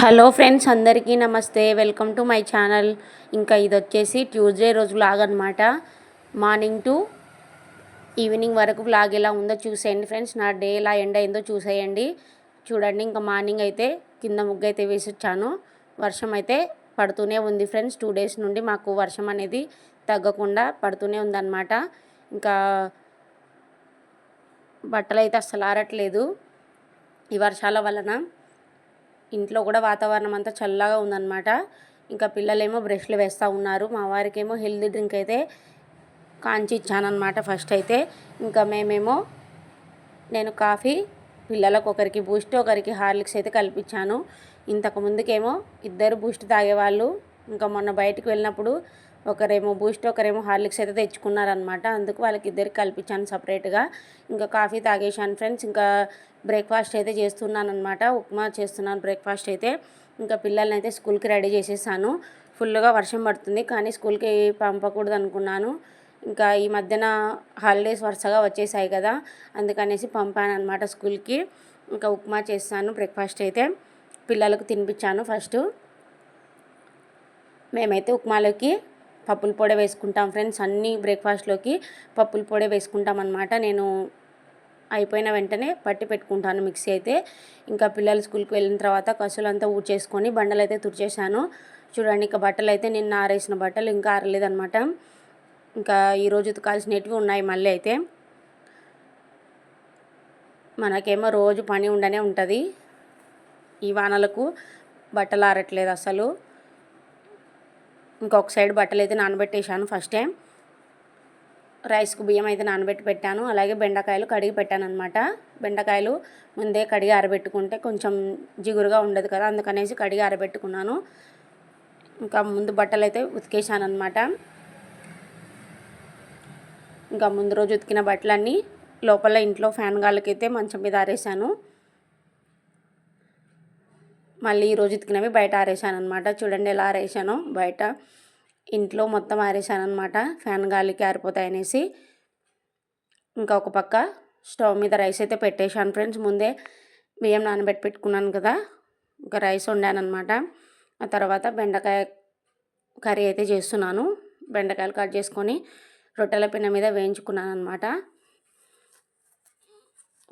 Hello friends అందరికీ నమస్తే. Welcome to my channel. ఇంకా ఇది వచ్చేసి ట్యూస్డే రోజు బ్లాగ్ అనమాట మార్నింగ్ టు ఈవినింగ్ వరకు బ్లాగ్ ఎలా ఉందో చూసేయండి ఫ్రెండ్స్. నా డే ఎలా ఎండ్ అయిందో చూసేయండి. చూడండి ఇంకా మార్నింగ్ అయితే కింద ముగ్గు అయితే వేసొచ్చాను. వర్షం అయితే పడుతూనే ఉంది ఫ్రెండ్స్. టూ డేస్ నుండి మాకు వర్షం అనేది తగ్గకుండా పడుతూనే ఉందన్నమాట. ఇంకా బట్టలు అయితే అస్సలు ఆరట్లేదు. ఈ వర్షాల వలన ఇంట్లో కూడా వాతావరణం అంతా చల్లగా ఉందన్నమాట. ఇంకా పిల్లలేమో బ్రష్లు వేస్తూ ఉన్నారు. మా వారికేమో హెల్దీ డ్రింక్ అయితే కాంచి ఇచ్చానమాట ఫస్ట్ అయితే. ఇంకా మేమేమో నేను కాఫీ పిల్లలకు ఒకరికి బూస్ట్ ఒకరికి హార్లిక్స్ అయితే కల్పించాను. ఇంతకు ముందుకేమో ఇద్దరు బూస్ట్ తాగేవాళ్ళు. ఇంకా మొన్న బయటకు వెళ్ళినప్పుడు ఒకరేమో బూస్ట్ ఒకరేమో హార్లిక్స్ అయితే తెచ్చుకున్నారనమాట అందుకు వాళ్ళకి ఇద్దరికి కల్పించాను సపరేట్గా. ఇంకా కాఫీ తాగేశాను ఫ్రెండ్స్. ఇంకా బ్రేక్ఫాస్ట్ అయితే చేస్తున్నాను అనమాట ఉప్మా చేస్తున్నాను బ్రేక్ఫాస్ట్ అయితే. ఇంకా పిల్లల్ని అయితే స్కూల్కి రెడీ చేసేసాను. ఫుల్గా వర్షం పడుతుంది. కానీ స్కూల్కి పంపకూడదు అనుకున్నాను ఇంకా ఈ మధ్యన హాలిడేస్ వరుసగా వచ్చేసాయి కదా. అందుకనేసి పంపాను అనమాట స్కూల్కి. ఇంకా ఉప్మా చేస్తాను బ్రేక్ఫాస్ట్ అయితే. పిల్లలకు తినిపించాను ఫస్ట్. మేమైతే ఉప్మాలోకి పప్పుల పొడి వేసుకుంటాం ఫ్రెండ్స్. అన్ని బ్రేక్ఫాస్ట్లోకి పప్పుల పొడి వేసుకుంటాం అనమాట నేను అయిపోయిన వెంటనే పట్టి పెట్టుకుంటాను మిక్సీ అయితే. ఇంకా పిల్లలు స్కూల్కి వెళ్ళిన తర్వాత కసులంతా ఊడ్చేసుకొని బండలు అయితే తుడిచేసాను చూడండి ఇంకా బట్టలు అయితే నిన్న ఆరేసిన బట్టలు ఇంకా ఆరలేదనమాట ఇంకా ఈరోజు ఉతకాల్సినవి ఉన్నాయి మళ్ళీ అయితే. మనకేమో రోజు పని ఉండనే ఉంటుంది. ఈ వానలకు బట్టలు ఆరట్లేదు అసలు. ఇంకొక సైడ్ బట్టలు అయితే నానబెట్టేశాను ఫస్ట్ టైం రైస్కు బియ్యం అయితే నానబెట్టి పెట్టాను. అలాగే బెండకాయలు కడిగి పెట్టాను అనమాట బెండకాయలు ముందే కడిగి ఆరబెట్టుకుంటే కొంచెం జిగురుగా ఉండదు కదా అందుకనేసి కడిగి ఆరబెట్టుకున్నాను. ఇంకా ముందు బట్టలు అయితే ఉతికేసాను అనమాట ఇంకా ముందు రోజు ఉతికిన బట్టలన్నీ లోపల ఇంట్లో ఫ్యాన్ గాళ్ళకైతే మంచం మీద ఆరేసాను మళ్ళీ ఈరోజు ఉతికినవి బయట ఆరేసాను అనమాట చూడండి ఎలా ఆరేసానో బయట ఇంట్లో మొత్తం ఆరేసాను అనమాట ఫ్యాన్ గాలికి ఆరిపోతాయి అనేసి ఇంకా ఒక పక్క స్టవ్ మీద రైస్ అయితే పెట్టేశాను ఫ్రెండ్స్. ముందే బియ్యం నానబెట్టి పెట్టుకున్నాను కదా. ఇంకా రైస్ వండాను అనమాట ఆ తర్వాత బెండకాయ కర్రీ అయితే చేస్తున్నాను. బెండకాయలు కట్ చేసుకొని రొట్టెల పిన్న మీద వేయించుకున్నాను అనమాట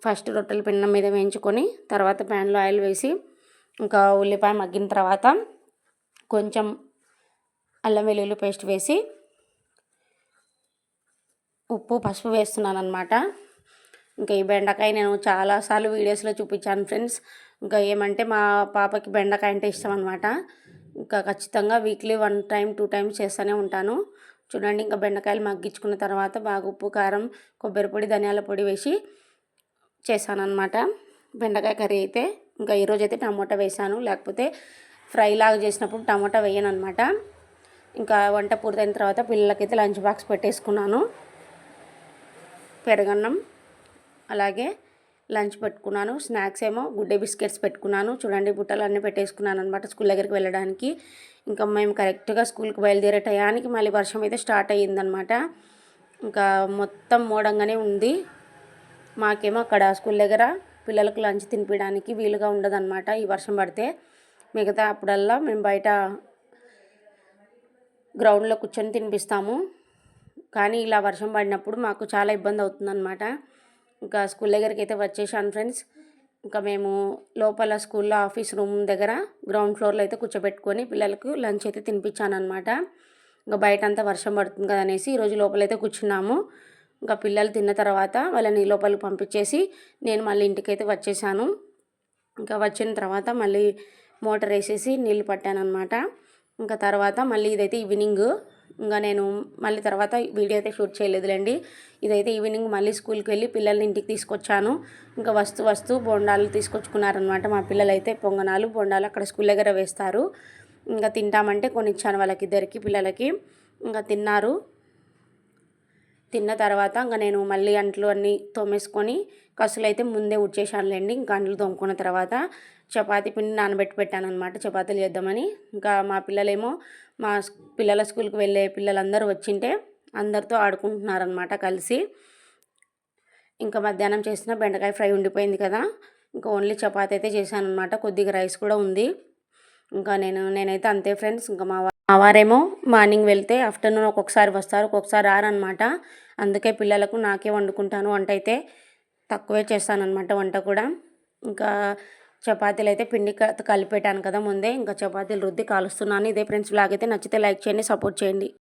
ఫస్ట్ రొట్టెల పిన్న మీద వేయించుకొని తర్వాత ప్యాన్లో ఆయిల్ వేసి ఇంకా ఉల్లిపాయ మగ్గిన తర్వాత కొంచెం అల్లం వెల్లుల్లి పేస్ట్ వేసి ఉప్పు పసుపు వేస్తున్నాను అనమాట ఇంకా ఈ బెండకాయ నేను చాలాసార్లు వీడియోస్లో చూపించాను ఫ్రెండ్స్. ఇంకా ఏమంటే మా పాపకి బెండకాయ అంటే ఇష్టం అనమాట ఇంకా ఖచ్చితంగా weekly one time two times చేస్తూనే ఉంటాను. చూడండి ఇంకా బెండకాయలు మగ్గించుకున్న తర్వాత బాగా ఉప్పు కారం కొబ్బరి పొడి ధనియాల పొడి వేసి చేశాను అనమాట బెండకాయ కర్రీ అయితే ఇంకా ఈరోజు అయితే టమాటా వేసాను. లేకపోతే ఫ్రై లాగా చేసినప్పుడు టమాటా వేయను అనమాట ఇంకా వంట పూర్తయిన తర్వాత పిల్లలకైతే లంచ్ బాక్స్ పెట్టేసుకున్నాను. పెరగన్నం అలాగే లంచ్ పెట్టుకున్నాను. స్నాక్స్ ఏమో గుడ్డే బిస్కెట్స్ పెట్టుకున్నాను. చూడండి బుట్టలు అన్నీ పెట్టేసుకున్నాను అనమాట స్కూల్ దగ్గరికి వెళ్ళడానికి. ఇంకా మేము కరెక్ట్గా స్కూల్కి బయలుదేరే టయానికి మళ్ళీ వర్షం అయితే స్టార్ట్ అయ్యిందనమాట ఇంకా మొత్తం మోడంగానే ఉంది. మాకేమో అక్కడ స్కూల్ దగ్గర పిల్లలకు లంచ్ తినిపించడానికి వీలుగా ఉండదన్నమాట ఈ వర్షం పడితే. మిగతా అప్పుడల్లా మేము బయట గ్రౌండ్లో కూర్చొని తినిపిస్తాము. కానీ ఇలా వర్షం పడినప్పుడు మాకు చాలా ఇబ్బంది అవుతుందన్నమాట. ఇంకా స్కూల్ దగ్గరికి అయితే వచ్చేసాను ఫ్రెండ్స్. ఇంకా మేము లోపల స్కూల్లో ఆఫీస్ రూమ్ దగ్గర గ్రౌండ్ ఫ్లోర్లో అయితే కూర్చోబెట్టుకొని పిల్లలకు లంచ్ అయితే తినిపించాను అనమాట ఇంకా బయట అంతా వర్షం పడుతుంది కదా అనేసి ఈరోజు లోపలైతే కూర్చున్నాము. ఇంకా పిల్లలు తిన్న తర్వాత వాళ్ళని లోపలికి పంపించేసి నేను మళ్ళీ ఇంటికైతే వచ్చేసాను. ఇంకా వచ్చిన తర్వాత మళ్ళీ మోటార్ వేసేసి నీళ్ళు పట్టాను అనమాట ఇంకా తర్వాత మళ్ళీ ఇదైతే ఈవినింగ్. ఇంకా నేను మళ్ళీ తర్వాత వీడియో అయితే షూట్ చేయలేదులేండి. ఇదైతే ఈవినింగ్ మళ్ళీ స్కూల్కి వెళ్ళి పిల్లల్ని ఇంటికి తీసుకొచ్చాను. ఇంకా వస్తు వస్తూ బొండాలు తీసుకొచ్చుకున్నారనమాట మా పిల్లలు అయితే పొంగనాలు బొండాలు అక్కడ స్కూల్ దగ్గర వేస్తారు. ఇంకా తింటామంటే కొన్ని ఇచ్చాను వాళ్ళకి ఇద్దరికి పిల్లలకి. ఇంకా తిన్నారు. తిన్న తర్వాత ఇంకా నేను మళ్ళీ అంట్లు అన్నీ తోమేసుకొని కసులు అయితే ముందే ఉడ్చేసానులేండి ఇంకా అంట్లు తోముకున్న తర్వాత చపాతీ పిండి నానబెట్టి పెట్టాను అనమాట చపాతీలు చేద్దామని. ఇంకా మా పిల్లలేమో మా పిల్లల స్కూల్కి వెళ్ళే పిల్లలందరూ వచ్చింటే అందరితో ఆడుకుంటున్నారనమాట కలిసి. ఇంకా మధ్యాహ్నం చేసిన బెండకాయ ఫ్రై ఉండిపోయింది కదా. ఇంకా ఓన్లీ చపాతీ అయితే చేశాను అనమాట కొద్దిగా రైస్ కూడా ఉంది. ఇంకా నేను నేనైతే అంతే ఫ్రెండ్స్. ఇంకా మా మా వారేమో మార్నింగ్ వెళ్తే ఆఫ్టర్నూన్ ఒక్కొక్కసారి వస్తారు ఒక్కొక్కసారి రారనమాట అందుకే పిల్లలకు నాకే వండుకుంటాను. వంట అయితే తక్కువే చేస్తానన్నమాట వంట కూడా. ఇంకా చపాతీలు అయితే పిండి క- కలిపెట్టాను కదా ముందే. ఇంకా చపాతీలు రుద్ది కాలుస్తున్నాను. ఇదే ఫ్రెండ్స్ బ్లాగ్ అయితే నచ్చితే లైక్ చేయండి సపోర్ట్ చేయండి.